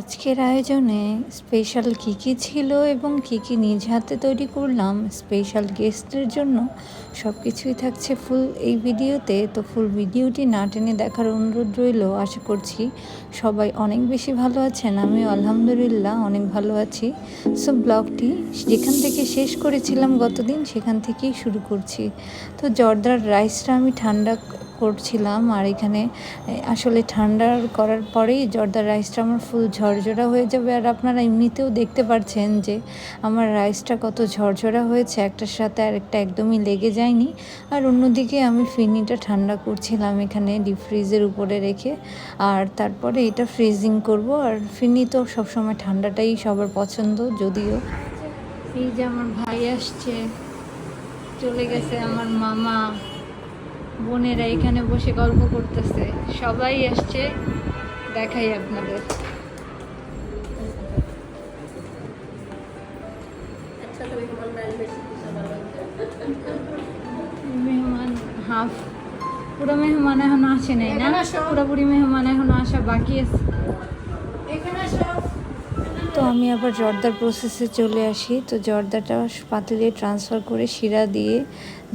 আজকের আয়োজনে স্পেশাল কী কী ছিল এবং কী কী নিজ হাতে তৈরি করলাম স্পেশাল গেস্টের জন্য সব কিছুই থাকছে ফুল এই ভিডিওতে। তো ফুল ভিডিওটি না টেনে দেখার অনুরোধ রইল, আশা করছি সবাই অনেক বেশি ভালো আছেন, আমিও আলহামদুলিল্লাহ অনেক ভালো আছি। সো ব্লগটি যেখান থেকে শেষ করেছিলাম গতদিন, সেখান থেকেই শুরু করছি। তো জর্দার রাইসটা আমি ঠান্ডা করছিলাম আর এখানে আসলে ঠান্ডা করার পরেই জর্দার রাইসটা আমার ফুল ঝরঝরা হয়ে যাবে। আর আপনারা এমনিতেও দেখতে পাচ্ছেন যে আমার রাইসটা কত ঝরঝরা হয়েছে, একটার সাথে আর একটা একদমই লেগে যায়নি। আর অন্যদিকে আমি ফিরনিটা ঠান্ডা করছিলাম এখানে ডিপ ফ্রিজের উপরে রেখে। আর তারপরে এটা ফ্রিজিং করব। আর ফিরনি তো সবসময় ঠান্ডাটাই সবার পছন্দ, যদিও। এই যে আমার ভাই আসছে, চলে গেছে আমার মামা। বোনেরা এখানে বসে গল্প করতেছে। সবাই আসছে দেখাই আপনাদের। মেহমান হাফ। পুরো মেহমান এখনও আসে নাই না? পুরোপুরি মেহমান এখনও আসা বাকি আছে। তো আমি আবার জর্দার প্রসেসে চলে আসি। তো জর্দাটা পাতিলে ট্রান্সফার করে শিরা দিয়ে,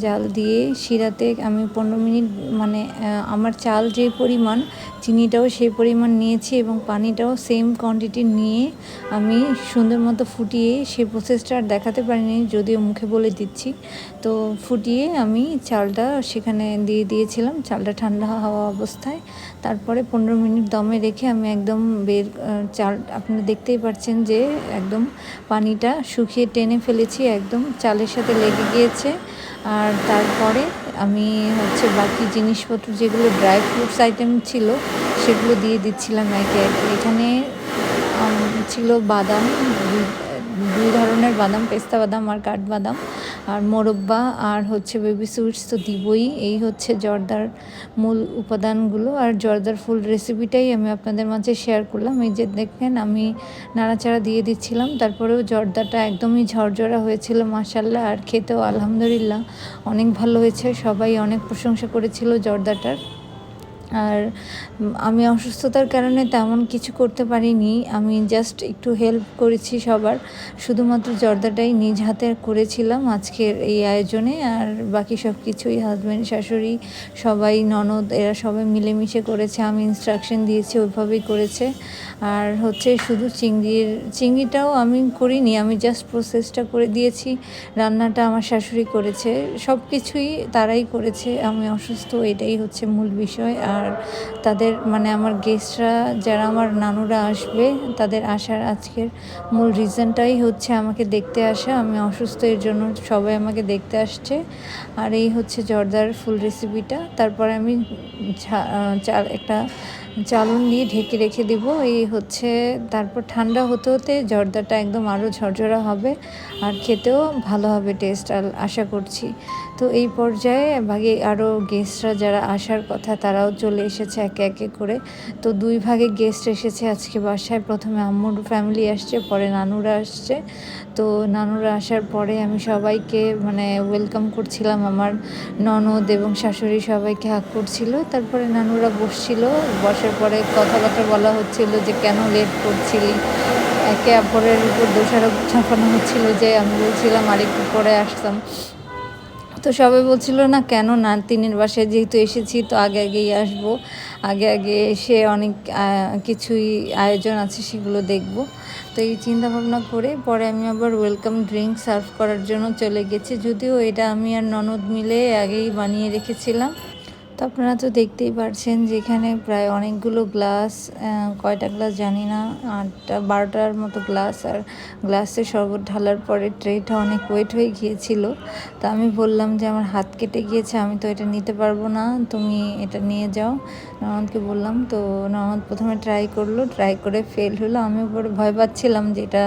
জাল দিয়ে শিরাতে আমি পনেরো মিনিট মানে আমার চাল যে পরিমাণ, চিনিটাও সেই পরিমাণ নিয়েছি এবং পানিটাও সেম কোয়ান্টিটি নিয়ে আমি সুন্দর মতো ফুটিয়ে সেই প্রসেসটা আর দেখাতে পারিনি, যদিও মুখে বলে দিচ্ছি। তো ফুটিয়ে আমি চালটা সেখানে দিয়ে দিয়েছিলাম, চালটা ঠান্ডা হওয়া অবস্থায়। তারপরে পনেরো মিনিট দমে রেখে আমি একদম বের চাল আপনারা দেখতেই পাচ্ছেন যে একদম পানিটা শুকিয়ে টেনে ফেলেছি, একদম চালের সাথে লেগে গিয়েছে। আর তারপরে আমি হচ্ছে বাকি জিনিসপত্র যেগুলো ড্রাই ফ্রুটস আইটেম ছিল, সেগুলো দিয়ে দিচ্ছিলাম একে এখানে ছিল বাদাম, দুই- ধরনের বাদাম, পেস্তা বাদাম আর কাঠবাদাম আর মোরব্বা আর হচ্ছে বেবি সুইটস তো দিবই। এই হচ্ছে জর্দার মূল উপাদানগুলো। আর জর্দার ফুল রেসিপিটাই আমি আপনাদের মাঝে শেয়ার করলাম। এই যে দেখেন, আমি নাড়াচাড়া দিয়ে দিচ্ছিলাম। তারপরেও জর্দাটা একদমই ঝরঝরা হয়েছিল মাসাল্লাহ আর খেতেও আলহামদুলিল্লাহ অনেক ভালো হয়েছে। সবাই অনেক প্রশংসা করেছিল জর্দাটার। আর আমি অসুস্থতার কারণে তেমন কিছু করতে পারিনি। আমি জাস্ট একটু হেল্প করেছি সবার। শুধুমাত্র জর্দাটাই নিজ হাতে করেছিলাম আজকের এই আয়োজনে। আর বাকি সব কিছুই হাজব্যান্ড শাশুড়ি, সবাই, ননদ, এরা সবাই মিলেমিশে করেছে। আমি ইনস্ট্রাকশন দিয়েছি, ওইভাবেই করেছে। আর হচ্ছে শুধু চিংড়ির, চিংড়িটাও আমি করিনি, আমি জাস্ট প্রসেসটা করে দিয়েছি। রান্নাটা আমার শাশুড়ি করেছে। সব কিছুই তারাই করেছে। আমি অসুস্থ, এটাই হচ্ছে মূল বিষয়। আর তাদের মানে আমার গেস্টরা যারা আমার নানুরা আসবে, তাদের আসার আজকের মূল রিজনটাই হচ্ছে আমাকে দেখতে আসা। আমি অসুস্থ, এর জন্য সবাই আমাকে দেখতে আসছে। আর এই হচ্ছে জর্দার ফুল রেসিপিটা তারপরে আমি চাল, একটা চালন দিয়ে ঢেকে রেখে দিব। এই হচ্ছে তারপর ঠান্ডা হতে হতে জর্দাটা একদম আরও ঝরঝরা হবে। আর খেতেও ভালো হবে টেস্ট আর আশা করছি। তো এই পর্যায়ে ভাগে আরও গেস্টরা যারা আসার কথা তারাও চলে এসেছে একে একে করে। তো দুই ভাগে গেস্ট এসেছে আজকে বাসায়। প্রথমে আম্মুর ফ্যামিলি আসছে, পরে নানুরা আসছে। তো নানুরা আসার পরে আমি সবাইকে মানে ওয়েলকাম করছিলাম। আমার ননদ এবং শাশুড়ি সবাইকে হাক করছিল। তারপরে নানুরা বসছিল। বসার পরে কথাবার্তা বলা হচ্ছিল যে, কেন লেট করছিলি? একে অপরের উপর দোষারোপ চাপানো হচ্ছিল যে, আমি বলছিলাম, আরেকটু পরে আসতাম। তো সবাই বলছিল, না, কেন না? তিনের বাসায় যেহেতু এসেছি, তো আগে আগেই আসব। আগে আগে এসে অনেক কিছুই আয়োজন আছে, সেগুলো দেখব। তো এই চিন্তা ভাবনা করে পরে আমি আবার ওয়েলকাম ড্রিঙ্ক সার্ভ করার জন্য চলে গেছি। যদিও এটা আমি আর ননদ মিলে আগেই বানিয়ে রেখেছিলাম। তো আপনারা তো দেখতেই পারছেন যে এখানে প্রায় অনেকগুলো গ্লাস কয়টা গ্লাস জানি না, আটটা, বারোটার মতো গ্লাস, আর গ্লাসে শরবত ঢালার পরে ট্রেটা অনেক ওয়েট হয়ে গিয়েছিল। তো আমি বললাম যে আমার হাত কেটে গিয়েছে, আমি তো এটা নিতে পারব না, তুমি এটা নিয়ে যাও। ননদকে বললাম, তো ননদ প্রথমে ট্রাই করল ট্রাই করে ফেল হলো। আমি পরে ভয় পাচ্ছিলাম যে এটা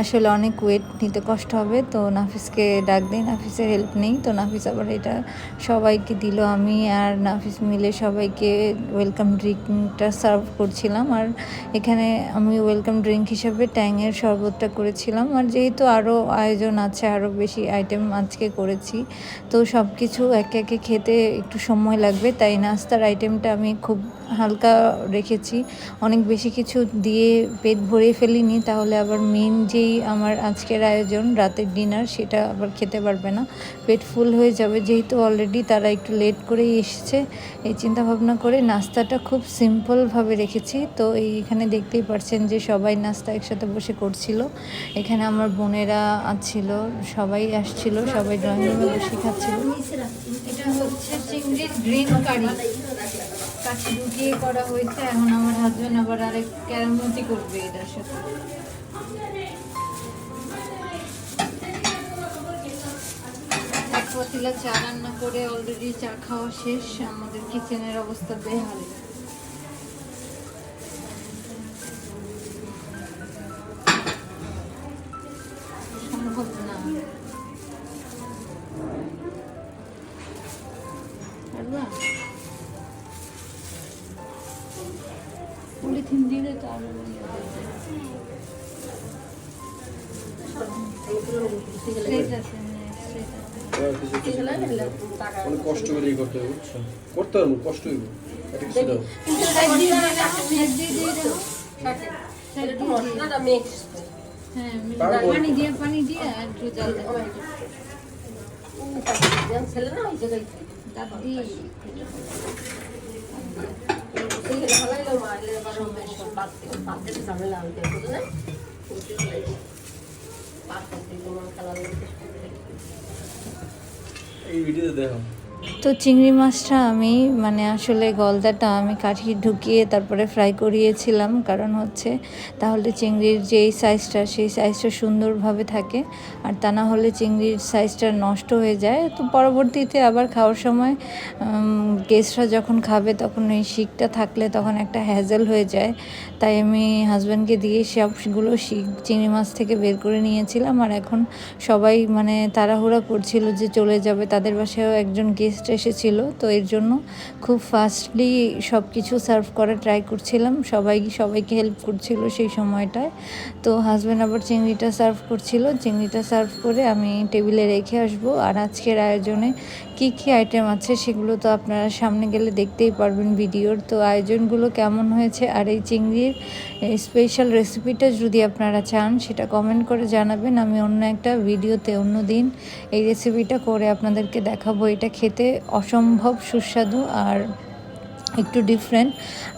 আসলে অনেক ওয়েট নিতে কষ্ট হবে। তো নাফিসকে ডাক দিই, নাফিসের হেল্প নেই, তো নাফিস আবার এটা সবাইকে দিল, আমি আর নাফিস মিলে সবাইকে ওয়েলকাম ড্রিঙ্কটা সার্ভ করছিলাম। আর এখানে আমি ওয়েলকাম ড্রিঙ্ক হিসাবে ট্যাংয়ের শরবতটা করেছিলাম। আর যেহেতু আরও আয়োজন আছে আরও বেশি আইটেম আজকে করেছি, তো সব কিছু একে একে খেতে একটু সময় লাগবে, তাই নাস্তার আইটেমটা আমি খুব খুব হালকা রেখেছি। অনেক বেশি কিছু দিয়ে পেট ভরিয়ে ফেলিনি, তাহলে আবার মেন যেই আমার আজকের আয়োজন, রাতের ডিনার সেটা আবার খেতে পারবে না। পেট ফুল হয়ে যাবে, যেহেতু অলরেডি তারা একটু লেট করেই এসেছে। এই চিন্তা ভাবনা করে নাস্তাটা খুব সিম্পলভাবে রেখেছি। তো এইখানে দেখতেই পারছেন যে সবাই নাস্তা একসাথে বসে করছিল। এখানে আমার বোনেরা ছিল সবাই আসছিল, সবাই ড্রয়িং রুমে বসে খাচ্ছিল। এটা হচ্ছে চিংড়ির গ্রিন কারি কাছে ঢুকিয়ে করা হয়েছে, এখন আমার হাজবেন্ড আবার আরেক ক্যারামতি করবে এটার সাথে। এক চা রান্না করে অলরেডি চা খাওয়া শেষ, আমাদের কিচেনের অবস্থা বেহাল। সম্ভব না। পারবা হ্যাঁ। অনেক কষ্ট করে ইয়ে করতে হবে করতে পারব কষ্ট হইব কিছু দাও। হ্যাঁ, মিলে- পারব। পানি দিয়ে পানি দিয়ে আর একটু জল দাও দাদি এই ভিডিওতে দেখো। তো চিংড়ি মাছটা আমি মানে আসলে গলদাটা আমি কাঠি ঢুকিয়ে তারপরে ফ্রাই করিয়েছিলাম। কারণ হচ্ছে, তাহলে চিংড়ির যেই সাইজটা সেই সাইজটা সুন্দরভাবে থাকে। আর তা না হলে চিংড়ির সাইজটা নষ্ট হয়ে যায়। তো পরবর্তীতে আবার খাওয়ার সময় গেস্টরা যখন খাবে, তখন ওই শিকটা থাকলে তখন একটা হ্যাজেল হয়ে যায়। তাই আমি হাজব্যান্ডকে দিয়ে সবগুলো শিক, চিংড়ি মাছ থেকে বের করে নিয়েছিলাম। আর এখন সবাই মানে তাড়াহুড়া করছিল যে চলে যাবে। তাদের বাসায়ও একজন গেস্ট এসেছিল, তো এর জন্য খুব ফাস্টলি সব কিছু সার্ভ করার ট্রাই করছিলাম। সবাই, সবাইকে হেল্প করছিল সেই সময়টায়। তো হাজব্যান্ড আবার চিংড়িটা সার্ভ করছিল। চিংড়িটা সার্ভ করে আমি টেবিলে রেখে আসব। আর আজকের আয়োজনে কি কি আইটেম আছে সেগুলো তো আপনারা সামনে গেলে দেখতেই পারবেন ভিডিওর। তো আয়োজনগুলো কেমন হয়েছে? আর এই চিংড়ির স্পেশাল রেসিপিটা যদি আপনারা চান, সেটা কমেন্ট করে জানাবেন। আমি অন্য একটা ভিডিওতে অন্য দিন এই রেসিপিটা করে আপনাদেরকে দেখাবো। এটা খেতে অসম্ভব সুস্বাদু আর একটু ডিফারেন্ট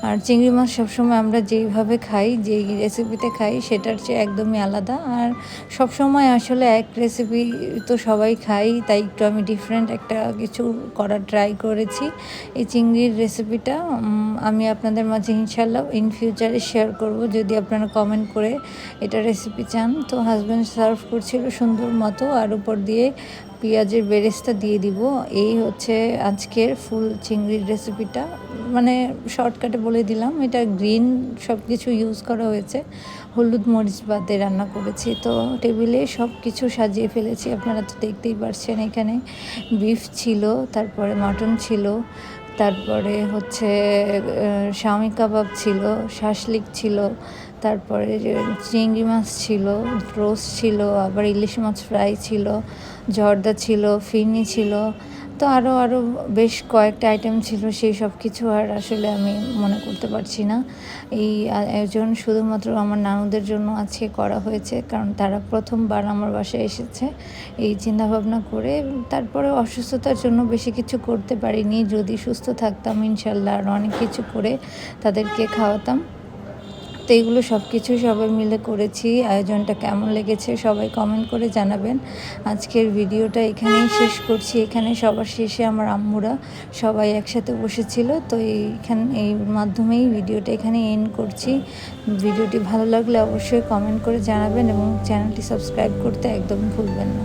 আর চিংড়ি মাছ সবসময় আমরা যেইভাবে খাই, যেই রেসিপিতে খাই, সেটার চেয়ে একদমই আলাদা। আর সবসময় আসলে এক রেসিপি তো সবাই খাই, তাই একটু আমি ডিফারেন্ট একটা কিছু করার ট্রাই করেছি। এই চিংড়ির রেসিপিটা আমি আপনাদের মাঝে ইনশাল্লাহ ইন ফিউচারে শেয়ার করব। যদি আপনারা কমেন্ট করে এটা রেসিপি চান, তো হাজব্যান্ড সার্ভ করছিল সুন্দর মতো, আর উপর দিয়ে পেঁয়াজের বেরেস্তা দিয়ে দিব। এই হচ্ছে আজকের ফুল চিংড়ির রেসিপিটা মানে শর্টকাটে বলে দিলাম, এটা গ্রিন সব কিছু ইউজ করা হয়েছে। হলুদ মরিচ বাদে রান্না করেছি। তো টেবিলে সব কিছু সাজিয়ে ফেলেছি। আপনারা তো দেখতেই পারছেন এখানে বিফ ছিল, তারপরে মাটন ছিল তারপরে হচ্ছে স্বামী কাবাব ছিল, শাসলিক ছিল, তারপরে চিংড়ি মাছ ছিল, রোস্ট ছিল, আবার ইলিশ মাছ ফ্রাই ছিল, জর্দা ছিল ফিরনি ছিল তো আরও আরও বেশ কয়েকটা আইটেম ছিল, সেই সব কিছু আর আসলে আমি মনে করতে পারছি না। এই আয়োজন শুধুমাত্র আমার নানুদের জন্য আজকে করা হয়েছে, কারণ তারা প্রথমবার আমার বাসায় এসেছে। এই চিন্তাভাবনা করে তারপরে অসুস্থতার জন্য বেশি কিছু করতে পারিনি। যদি সুস্থ থাকতাম, ইনশাল্লাহ আর অনেক কিছু করে তাদেরকে খাওয়াতাম। তো এগুলো সব কিছুই সবাই মিলে করেছি। আয়োজনটা কেমন লেগেছে সবাই কমেন্ট করে জানাবেন। আজকের ভিডিওটা এখানেই শেষ করছি। এখানে সবার শেষে আমার আম্মুরা সবাই একসাথে বসেছিল। তো এইখান, এই মাধ্যমেই ভিডিওটা এখানে এন্ড করছি। ভিডিওটি ভালো লাগলে অবশ্যই কমেন্ট করে জানাবেন এবং চ্যানেলটি সাবস্ক্রাইব করতে একদম ভুলবেন না।